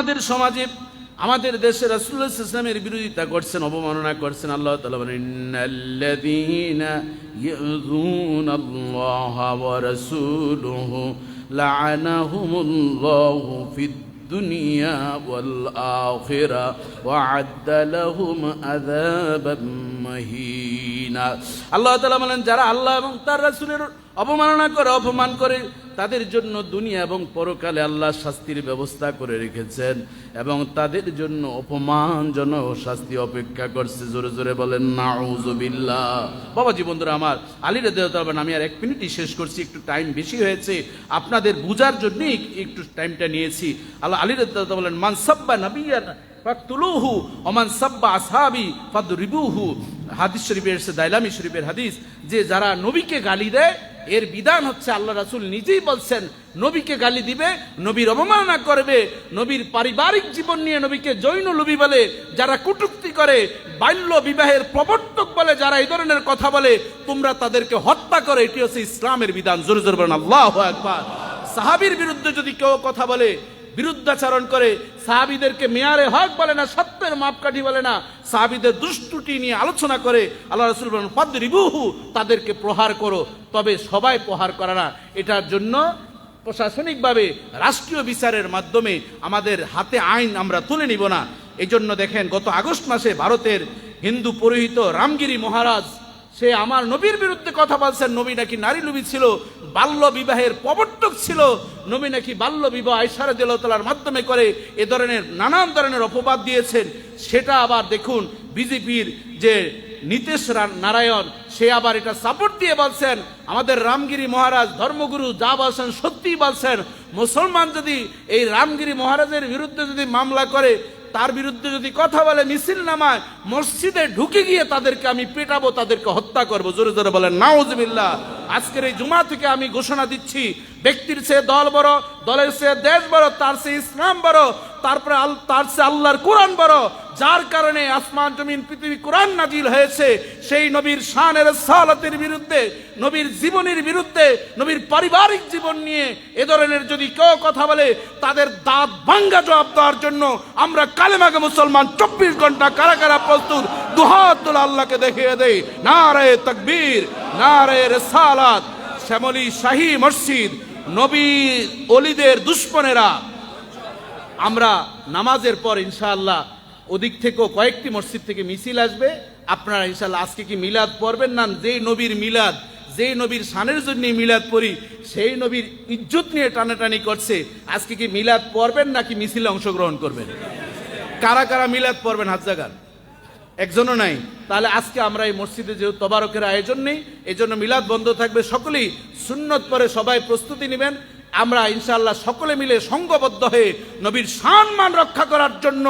আমাদের সমাজে, আমাদের দেশে রাসুল্লাহ ইসলামের বিরোধিতা করছেন, অবমাননা করছেন, আল্লাহ আল্লাহ বলেন, যারা আল্লাহ এবং তার রাসূলের অবমাননা করে, অপমান করে তাদের জন্য দুনিয়া এবং পরকালে আল্লাহ শাস্তির ব্যবস্থা করে রেখেছেন এবং তাদের জন্য অপমানজনক শাস্তি অপেক্ষা করছে। জোরে জোরে বলেন নাউজুবিল্লাহ বাবাজি, বন্ধুরা আমার, আলী রেদেওতা আমি আর এক মিনিটই শেষ করছি, একটু টাইম বেশি হয়েছে। আপনাদের বুঝার জন্যই একটু টাইমটা নিয়েছি। আল্লাহ আলী রেদেওতা বলেন মানসাব্বা নবিয়ান ফাকতুলুহু, ওমান সাব্বা আসহাবি ফাদরিবুহু। হাদিস শরীফের এসে দাইলামি শরীফের হাদিস, যে যারা নবীকে গালি দেয়, এর বিধান হচ্ছে আল্লাহ রাসুল নিজেই বলছেন, নবীকে গালি দিবে, নবীর অবমাননা করবে, নবীর পারিবারিক জীবন নিয়ে নবীকে জৈন লবি বলে, যারা কুটুক্তি করে, বাল্য বিবাহের প্রবর্তক বলে, যারা এই ধরনের কথা বলে, তোমরা তাদেরকে হত্যা করে, এটি হচ্ছে ইসলামের বিধান। জোর জোর বলেন, আল্লাহ একবার সাহাবির বিরুদ্ধে যদি কেউ কথা বলে বিরুদ্ধাচরণ করে সাহাবিদেরকে মেয়ারে হক বলে না, সত্যের মাপকাঠি বলে না, সাহাবিদের দুষ্টুটি নিয়ে আলোচনা করে আল্লাহ রসুল বলেন, ফদ্রিবুহু, তাদেরকে প্রহার করো। তবে সবাই প্রহার করে না। এটার জন্য প্রশাসনিকভাবে রাষ্ট্রীয় বিচারের মাধ্যমে আমাদের হাতে আইন আমরা তুলে নিব না। এই জন্য দেখেন, গত আগস্ট মাসে ভারতের হিন্দু পুরোহিত রামগিরি মহারাজ, সে আমার নবীর বিরুদ্ধে কথা বলছেন। নবী নাকি নারী লুবি ছিল বাল্য বিবাহের প্রবর্তক ছিল। নবী নাকি বাল্য বিবাহ আইসারা দেলতলার মাধ্যমে করে এ ধরনের নানান ধরনের অপবাদ দিয়েছেন। সেটা আবার দেখুন, বিজেপির যে নীতিশ নারায়ণ, সে আবার এটা সাপোর্ট দিয়ে বলছেন, আমাদের রামগিরি মহারাজ ধর্মগুরু যা বলছেন সত্যিই বলছেন। মুসলমান যদি এই রামগিরি মহারাজের বিরুদ্ধে যদি মামলা করে, তার বিরুদ্ধে যদি কথা বলে, মিছিল নামায়, মসজিদে ঢুকে গিয়ে তাদেরকে আমি পেটাবো, তাদেরকে হত্যা করব। জোরে জোরে বলেন, নাউজবিল্লাহ। আজকের এই জুমা থেকে আমি ঘোষণা দিচ্ছি, ব্যক্তির সে দল বড়, দলের সে দেশ বড়, তার সে ইসলাম বড়, তারপরে তার সে আল্লাহর কোরআন বড় যার কারণে আসমান জমিন, পৃথিবী কোরআন নাজিল হয়েছে, সেই নবীর শানের সালাতের বিরুদ্ধে, নবীর জীবনের বিরুদ্ধে, নবীর পারিবারিক জীবন নিয়ে এ ধরনের যদি কেউ কথা বলে, তাদের দাঁত ভাঙ্গা জবাব দেওয়ার জন্য আমরা কালেমাকে মুসলমান চব্বিশ ঘণ্টা কারা কারা প্রস্তুত দুহাত আল্লাহকে দেখিয়ে দেই। নারে তকবীর নারে রেসালাত, শ্যামলী শাহী মসজিদ, নবী অলিদের দুশ্মনেরা। আমরা নামাজের পর ইনশাআল্লাহ ওদিক থেকেও কয়েকটি মসজিদ থেকে মিছিল আসবে। আপনারা ইনশাআল্লাহ আজকে কি মিলাদ পড়বেন? না, যেই নবীর মিলাদ, যেই নবীর শানের জন্য মিলাদ পড়ি, সেই নবীর ইজ্জত নিয়ে টানাটানি করছে। আজকে কি মিলাদ পড়বেন নাকি মিছিলে অংশগ্রহণ করবেন? কারা কারা মিলাদ পড়বেন হাত জাগান? একজনও নাই। তাহলে আজকে আমরা এই মসজিদে যেহেতু তবারকের আয়োজন নেই এই জন্য মিলাদ বন্ধ থাকবে। সকলেই সুন্নত পরে সবাই প্রস্তুতি নেবেন। আমরা ইনশাল্লাহ সকলে মিলে সংঘবদ্ধ হয়ে নবীর সম্মান রক্ষা করার জন্য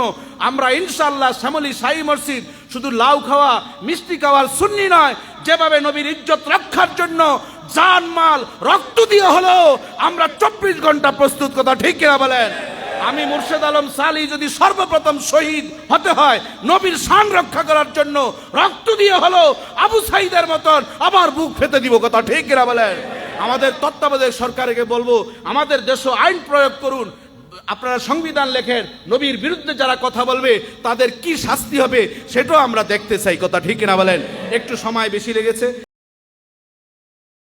আমরা ইনশাল্লাহ শ্যামলী সাই মসজিদ শুধু লাউ খাওয়া, মিষ্টি খাওয়ার সুন্নি নয়, যেভাবে নবীর ইজ্জত রক্ষার জন্য জান, মাল, রক্ত দিয়ে হলো, আমরা চব্বিশ ঘণ্টা প্রস্তুত, কথা ঠিক কিনা বলেন? আমি মুর্শেদ আলম সালি যদি সর্বপ্রথম শহীদ হতে হয়, নবীর শান রক্ষা করার জন্য রক্ত দিয়ে হলো, আবু সাইদের মতন আবার বুক ফেতে দিব, কথা ঠিক কিনা বলেন? আমাদের তত্ত্বাবধায়ক সরকারকে বলব, আমাদের দেশ আইন প্রয়োগ করুন। আপনারা সংবিধান লেখেন, নবীর বিরুদ্ধে যারা কথা বলবে, তাদের কি শাস্তি হবে সেটাও আমরা দেখতে চাই। কথা ঠিক না বলেন? একটু সময় বেশি লেগেছে।